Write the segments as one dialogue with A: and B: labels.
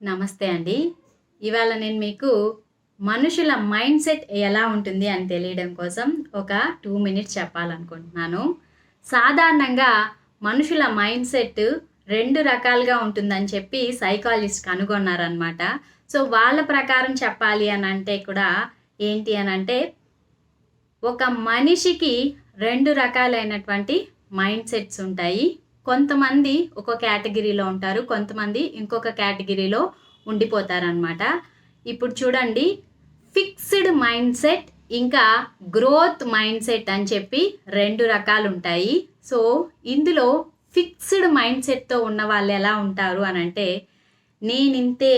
A: నమస్తే అండి. ఇవాళ నేను మీకు మనుషుల మైండ్ సెట్ ఎలా ఉంటుంది అని తెలియడం కోసం ఒక టూ మినిట్స్ చెప్పాలనుకుంటున్నాను. సాధారణంగా మనుషుల మైండ్ సెట్ రెండు రకాలుగా ఉంటుందని చెప్పి సైకాలజిస్ట్ కనుగొన్నారనమాట సో వాళ్ళ ప్రకారం చెప్పాలి అని అంటే కూడా ఏంటి అని అంటే ఒక మనిషికి రెండు రకాలైనటువంటి మైండ్ సెట్స్ ఉంటాయి. కొంతమంది ఒక కేటగిరీలో ఉంటారు కొంతమంది ఇంకొక కేటగిరీలో ఉండిపోతారనమాట ఇప్పుడు చూడండి ఫిక్స్డ్ మైండ్ సెట్ ఇంకా గ్రోత్ మైండ్ సెట్ అని చెప్పి రెండు రకాలు ఉంటాయి సో ఇందులో ఫిక్స్డ్ మైండ్ సెట్తో ఉన్న వాళ్ళు ఎలా ఉంటారు అని అంటే నేనింతే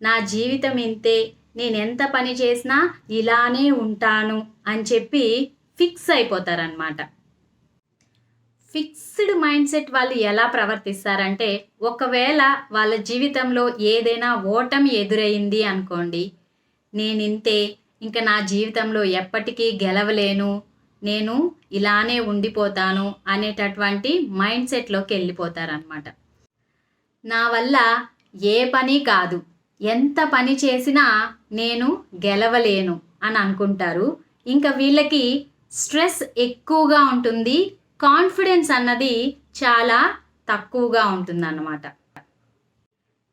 A: నా జీవితం ఇంతే నేను ఎంత పని చేసినా ఇలానే ఉంటాను అని చెప్పి ఫిక్స్ అయిపోతారనమాట ఫిక్స్డ్ మైండ్ సెట్ వాళ్ళు ఎలా ప్రవర్తిస్తారంటే ఒకవేళ వాళ్ళ జీవితంలో ఏదైనా ఓటమి ఎదురైంది అనుకోండి నేను ఇంతే ఇంకా నా జీవితంలో ఎప్పటికీ గెలవలేను నేను ఇలానే ఉండిపోతాను అనేటటువంటి మైండ్ సెట్లోకి వెళ్ళిపోతారనమాట నా వల్ల ఏ పని కాదు. ఎంత పని చేసినా నేను గెలవలేను అని అనుకుంటారు. ఇంకా వీళ్ళకి స్ట్రెస్ ఎక్కువగా ఉంటుంది కాన్ఫిడెన్స్ అన్నది చాలా తక్కువగా ఉంటుందన్నమాట.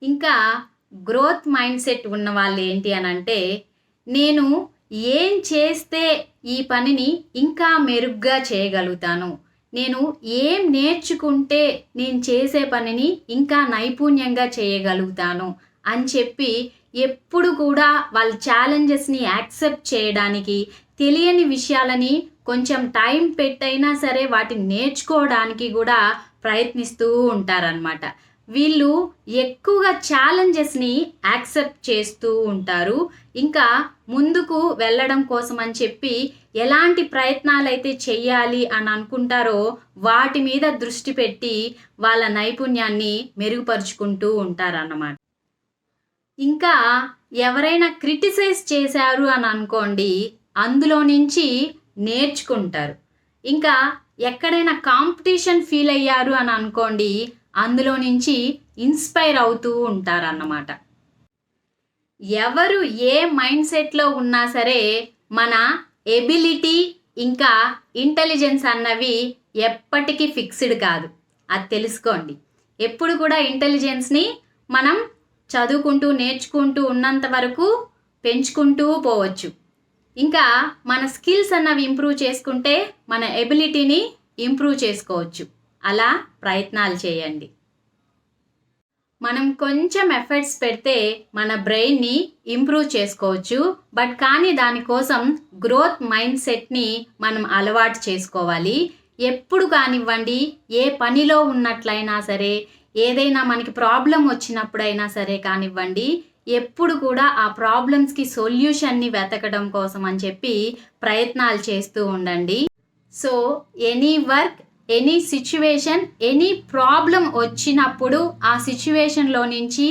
A: ఇంకా గ్రోత్ మైండ్ సెట్ ఉన్న వాళ్ళు ఏంటి అని అంటే నేను ఏం చేస్తే ఈ పనిని ఇంకా మెరుగ్గా చేయగలుగుతాను? నేను ఏం నేర్చుకుంటే నేను చేసే పనిని ఇంకా నైపుణ్యంగా చేయగలుగుతాను? అని చెప్పి ఎప్పుడు కూడా వాళ్ళ ఛాలెంజెస్ని యాక్సెప్ట్ చేయడానికి తెలియని విషయాలని కొంచెం టైం పెట్టైనా సరే వాటిని నేర్చుకోవడానికి కూడా ప్రయత్నిస్తూ ఉంటారనమాట వీళ్ళు ఎక్కువగా ఛాలెంజెస్ని యాక్సెప్ట్ చేస్తూ ఉంటారు. ఇంకా ముందుకు వెళ్ళడం కోసం అని చెప్పి ఎలాంటి ప్రయత్నాలు అయితే చెయ్యాలి అని అనుకుంటారో వాటి మీద దృష్టి పెట్టి వాళ్ళ నైపుణ్యాన్ని మెరుగుపరుచుకుంటూ ఉంటారన్నమాట. ఇంకా ఎవరైనా క్రిటిసైజ్ చేశారు అని అనుకోండి అందులో నుంచి నేర్చుకుంటారు. ఇంకా ఎక్కడైనా కాంపిటీషన్ ఫీల్ అయ్యారు అని అనుకోండి అందులో నుంచి ఇన్స్పైర్ అవుతూ ఉంటారన్నమాట. ఎవరు ఏ మైండ్ సెట్లో ఉన్నా సరే మన ఎబిలిటీ ఇంకా ఇంటెలిజెన్స్ అన్నవి ఎప్పటికీ ఫిక్స్డ్ కాదు. అది తెలుసుకోండి. ఎప్పుడు కూడా ఇంటెలిజెన్స్ని మనం చదువుకుంటూ నేర్చుకుంటూ ఉన్నంత వరకు పెంచుకుంటూ పోవచ్చు. ఇంకా మన స్కిల్స్ అన్నవి ఇంప్రూవ్ చేసుకుంటే మన ఎబిలిటీని ఇంప్రూవ్ చేసుకోవచ్చు. అలా ప్రయత్నాలు చేయండి. మనం కొంచెం ఎఫర్ట్స్ పెడితే మన బ్రెయిన్ని ఇంప్రూవ్ చేసుకోవచ్చు. బట్ కానీ దానికోసం గ్రోత్ మైండ్ సెట్ని మనం అలవాటు చేసుకోవాలి. ఎప్పుడు కానివ్వండి ఏ పనిలో ఉన్నట్లయినా సరే ఏదైనా మనకి ప్రాబ్లం వచ్చినప్పుడైనా సరే కానివ్వండి ఎప్పుడు కూడా ఆ ప్రాబ్లమ్స్కి సొల్యూషన్ని వెతకడం కోసం అని చెప్పి ప్రయత్నాలు చేస్తూ ఉండండి. So any work any situation any problem వచ్చినప్పుడు ఆ సిచ్యువేషన్లో నుంచి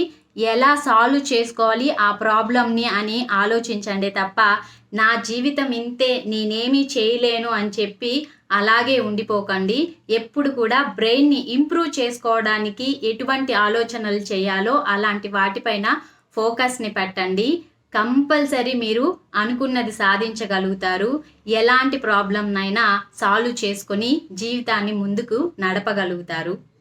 A: ఎలా సాల్వ్ చేసుకోవాలి ఆ ప్రాబ్లమ్ని అని ఆలోచించండి తప్ప నా జీవితం ఇంతే నేనేమీ చేయలేను అని చెప్పి అలాగే ఉండిపోకండి. ఎప్పుడు కూడా బ్రెయిన్ని ఇంప్రూవ్ చేసుకోవడానికి ఎటువంటి ఆలోచనలు చేయాలో అలాంటి వాటిపైన ఫోకస్ని పెట్టండి. కంపల్సరీ మీరు అనుకున్నది సాధించగలుగుతారు. ఎలాంటి ప్రాబ్లంనైనా సాల్వ్ చేసుకొని జీవితాన్ని ముందుకు నడపగలుగుతారు.